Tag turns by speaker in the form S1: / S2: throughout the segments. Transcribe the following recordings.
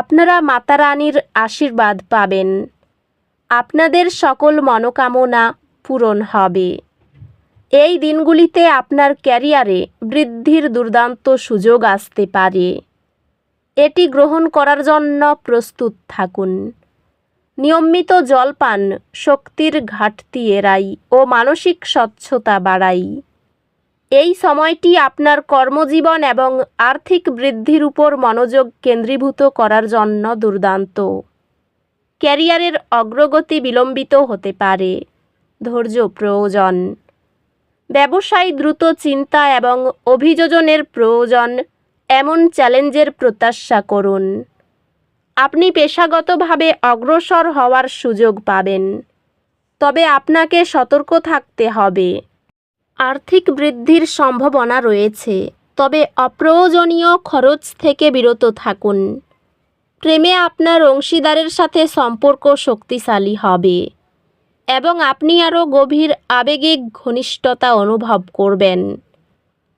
S1: আপনারা মাতা রানীর আশীর্বাদ পাবেন। আপনাদের সকল মনোকামনা পূরণ হবে। এই দিনগুলিতে আপনার ক্যারিয়ারে বৃদ্ধির দুর্দান্ত সুযোগ আসতে পারে। এটি গ্রহণ করার জন্য প্রস্তুত থাকুন। নিয়মিত জলপান, শক্তির ঘাটতি এড়াই ও মানসিক স্বচ্ছতা বাড়াই। এই সময়টি আপনার কর্মজীবন এবং আর্থিক বৃদ্ধির উপর মনোযোগ কেন্দ্রীভূত করার জন্য দুর্দান্ত। ক্যারিয়ারের অগ্রগতি বিলম্বিত হতে পারে। ধৈর্য প্রয়োজন। ব্যবসায় দ্রুত চিন্তা এবং অভিযোজনের প্রয়োজন। এমন চ্যালেঞ্জের প্রত্যাশা করুন। আপনি পেশাগতভাবে অগ্রসর হওয়ার সুযোগ পাবেন। তবে আপনাকে সতর্ক থাকতে হবে। আর্থিক বৃদ্ধির সম্ভাবনা রয়েছে, তবে অপ্রয়োজনীয় খরচ থেকে বিরত থাকুন। প্রেমে আপনার অংশীদারের সাথে সম্পর্ক শক্তিশালী হবে এবং আপনি আরও গভীর আবেগিক ঘনিষ্ঠতা অনুভব করবেন।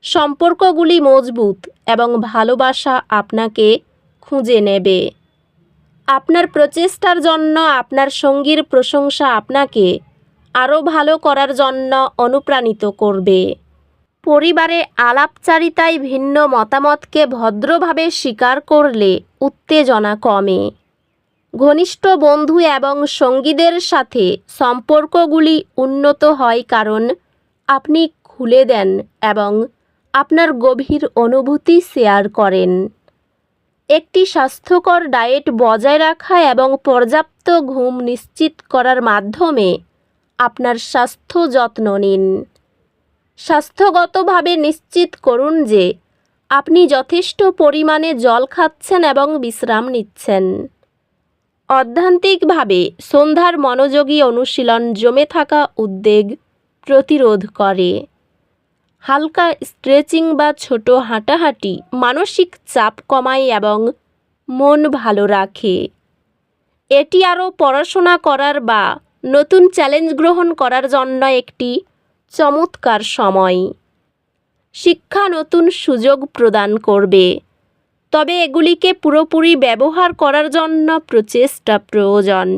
S1: সম্পর্কগুলি মজবুত এবং ভালোবাসা আপনাকে খুঁজে নেবে। আপনার প্রচেষ্টার জন্য আপনার সঙ্গীর প্রশংসা আপনাকে আরও ভালো করার জন্য অনুপ্রাণিত করবে। পরিবারে আলাপচারিতায় ভিন্ন মতামতকে ভদ্রভাবে স্বীকার করলে উত্তেজনা কমে। ঘনিষ্ঠ বন্ধু এবং সঙ্গীদের সাথে সম্পর্কগুলি উন্নত হয় কারণ আপনি খুলে দেন এবং আপনার গভীর অনুভূতি শেয়ার করেন। একটি স্বাস্থ্যকর ডায়েট বজায় রাখা এবং পর্যাপ্ত ঘুম নিশ্চিত করার মাধ্যমে আপনার স্বাস্থ্য যত্ন নিন। স্বাস্থ্যগতভাবে নিশ্চিত করুন যে আপনি যথেষ্ট পরিমাণে জল খাচ্ছেন এবং বিশ্রাম নিচ্ছেন। অধ্যান্তিকভাবে সন্ধ্যার মনোযোগী অনুশীলন জমে থাকা উদ্বেগ প্রতিরোধ করে। হালকা স্ট্রেচিং বা ছোট হাঁটাহাঁটি মানসিক চাপ কমায় এবং মন ভালো রাখে। এটি আরও পড়াশোনা করার বা নতুন চ্যালেঞ্জ গ্রহণ করার জন্য একটি চমৎকার সময়। শিক্ষা নতুন সুযোগ প্রদান করবে। তবে এগুলিকে পুরোপুরি ব্যবহার করার জন্য প্রচেষ্টা প্রয়োজন।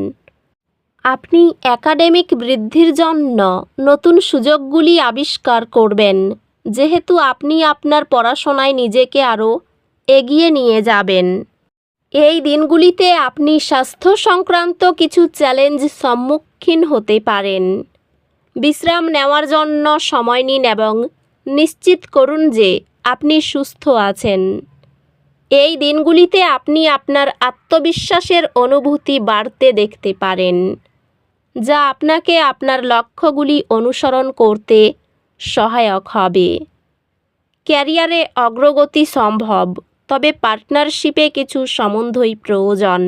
S1: আপনি একাডেমিক বৃদ্ধির জন্য নতুন সুযোগগুলি আবিষ্কার করবেন, যেহেতু আপনি আপনার পড়াশোনায় নিজেকে আরও এগিয়ে নিয়ে যাবেন। এই দিনগুলিতে আপনি স্বাস্থ্য সংক্রান্ত কিছু চ্যালেঞ্জ সম্মুখীন হতে পারেন। বিশ্রাম নেওয়ার জন্য সময় নিন এবং নিশ্চিত করুন যে আপনি সুস্থ আছেন। এই দিনগুলিতে আপনি আপনার আত্মবিশ্বাসের অনুভূতি বাড়তে দেখতে পারেন, যা আপনাকে আপনার লক্ষ্যগুলি অনুসরণ করতে সহায়ক হবে। ক্যারিয়ারে অগ্রগতি সম্ভব, তবে পার্টনারশিপে কিছু সম্বন্ধই প্রয়োজন।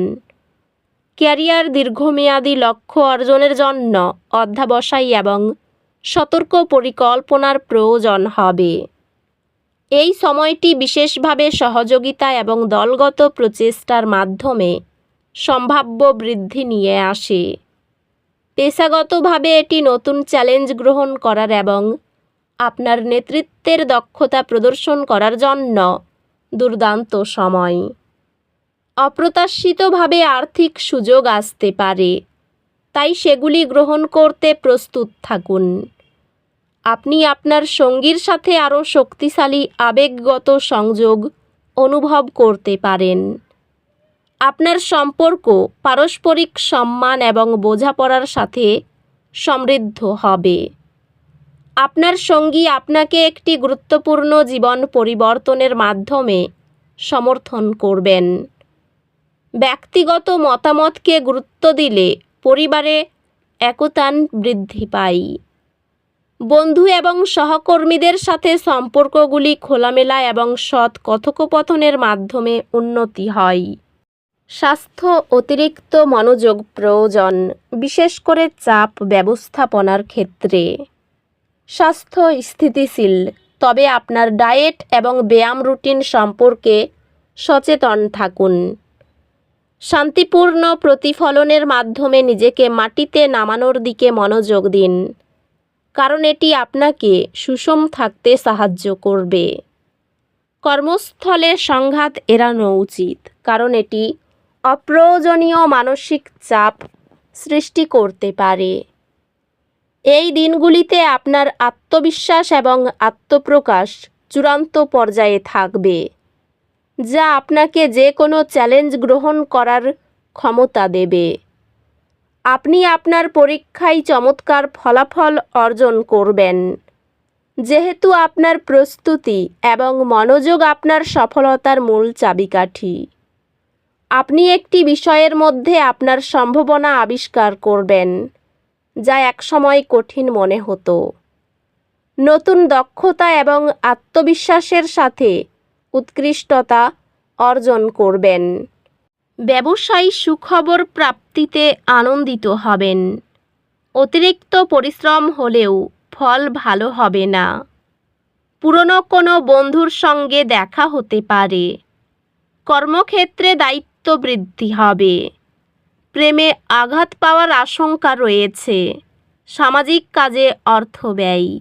S1: ক্যারিয়ার দীর্ঘমেয়াদী লক্ষ্য অর্জনের জন্য অধ্যাবসায়ী এবং সতর্ক পরিকল্পনার প্রয়োজন হবে। এই সময়টি বিশেষভাবে সহযোগিতা এবং দলগত প্রচেষ্টার মাধ্যমে সম্ভাব্য বৃদ্ধি নিয়ে আসে। পেশাগতভাবে এটি নতুন চ্যালেঞ্জ গ্রহণ করার এবং আপনার নেতৃত্বের দক্ষতা প্রদর্শন করার জন্য দুর্দান্ত সময়। অপ্রত্যাশিতভাবে আর্থিক সুযোগ আসতে পারে। তাই সেগুলি গ্রহণ করতে প্রস্তুত থাকুন। আপনি আপনার সঙ্গীর সাথে আরও শক্তিশালী, আবেগগত সংযোগ অনুভব করতে পারেন। আপনার সম্পর্ক পারস্পরিক সম্মান এবং বোঝাপড়ার সাথে সমৃদ্ধ হবে। আপনার সঙ্গী আপনাকে একটি গুরুত্বপূর্ণ জীবন পরিবর্তনের মাধ্যমে সমর্থন করবেন। ব্যক্তিগত মতামতকে গুরুত্ব দিলে পরিবারে একতান বৃদ্ধি পায়। বন্ধু এবং সহকর্মীদের সাথে সম্পর্কগুলি খোলামেলা এবং সৎ কথোপকথনের মাধ্যমে উন্নতি হয়। স্বাস্থ্য অতিরিক্ত মনোযোগ প্রয়োজন, বিশেষ করে চাপ ব্যবস্থাপনার ক্ষেত্রে। স্বাস্থ্য স্থিতিশীল, তবে আপনার ডায়েট এবং ব্যায়াম রুটিন সম্পর্কে সচেতন থাকুন। শান্তিপূর্ণ প্রতিফলনের মাধ্যমে নিজেকে মাটিতে নামানোর দিকে মনোযোগ দিন। কারণ এটি আপনাকে সুষম থাকতে সাহায্য করবে। কর্মস্থলে সংঘাত এড়ানো উচিত, কারণ এটি অপ্রয়োজনীয় মানসিক চাপ সৃষ্টি করতে পারে। এই দিনগুলিতে আপনার আত্মবিশ্বাস এবং আত্মপ্রকাশ চূড়ান্ত পর্যায়ে থাকবে। যা আপনাকে যে কোনো চ্যালেঞ্জ গ্রহণ করার ক্ষমতা দেবে। আপনি আপনার পরীক্ষায় চমৎকার ফলাফল অর্জন করবেন। যেহেতু আপনার প্রস্তুতি এবং মনোযোগ আপনার সফলতার মূল চাবিকাঠি। আপনি একটি বিষয়ের মধ্যে আপনার সম্ভাবনা আবিষ্কার করবেন, যা একসময় কঠিন মনে হতো। নতুন দক্ষতা এবং আত্মবিশ্বাসের সাথে উৎকৃষ্টতা অর্জন করবেন। ব্যবসায়ী সুখবর প্রাপ্তিতে আনন্দিত হবেন। অতিরিক্ত পরিশ্রম হলেও ফল ভালো হবে না। পুরনো কোনো বন্ধুর সঙ্গে দেখা হতে পারে। কর্মক্ষেত্রে দায়িত্ব বৃদ্ধি হবে। প্রেমে আঘাত পাওয়ার আশঙ্কা রয়েছে। সামাজিক কাজে অর্থ ব্যয়।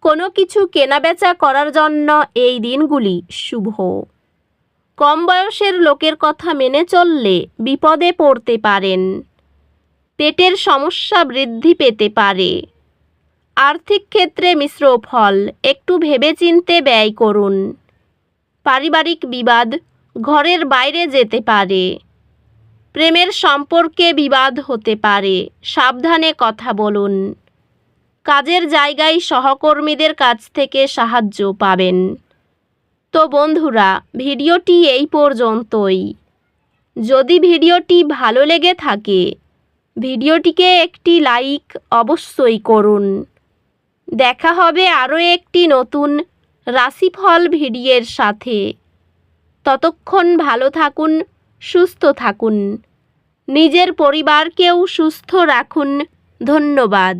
S1: কোনো কিছু কেনাবেচা করার জন্য এই দিনগুলি শুভ। কম বয়সের লোকের কথা মেনে চললে বিপদে পড়তে পারেন। পেটের সমস্যা বৃদ্ধি পেতে পারে। আর্থিক ক্ষেত্রে মিশ্র ফল একটু ভেবেচিন্তে ব্যয় করুন। পারিবারিক বিবাদ ঘরের বাইরে যেতে পারে। প্রেমের সম্পর্কে বিবাদ হতে পারে। সাবধানে কথা বলুন। কাজের জায়গায় সহকর্মীদের কাছ থেকে সাহায্য পাবেন। তো বন্ধুরা, ভিডিওটি এই পর্যন্তই। যদি ভিডিওটি ভালো লেগে থাকে, ভিডিওটিকে একটি লাইক অবশ্যই করুন। দেখা হবে আরও একটি নতুন রাশিফল ভিডিওর সাথে। ততক্ষণ ভালো থাকুন, সুস্থ থাকুন। নিজের পরিবারকেও সুস্থ রাখুন। ধন্যবাদ।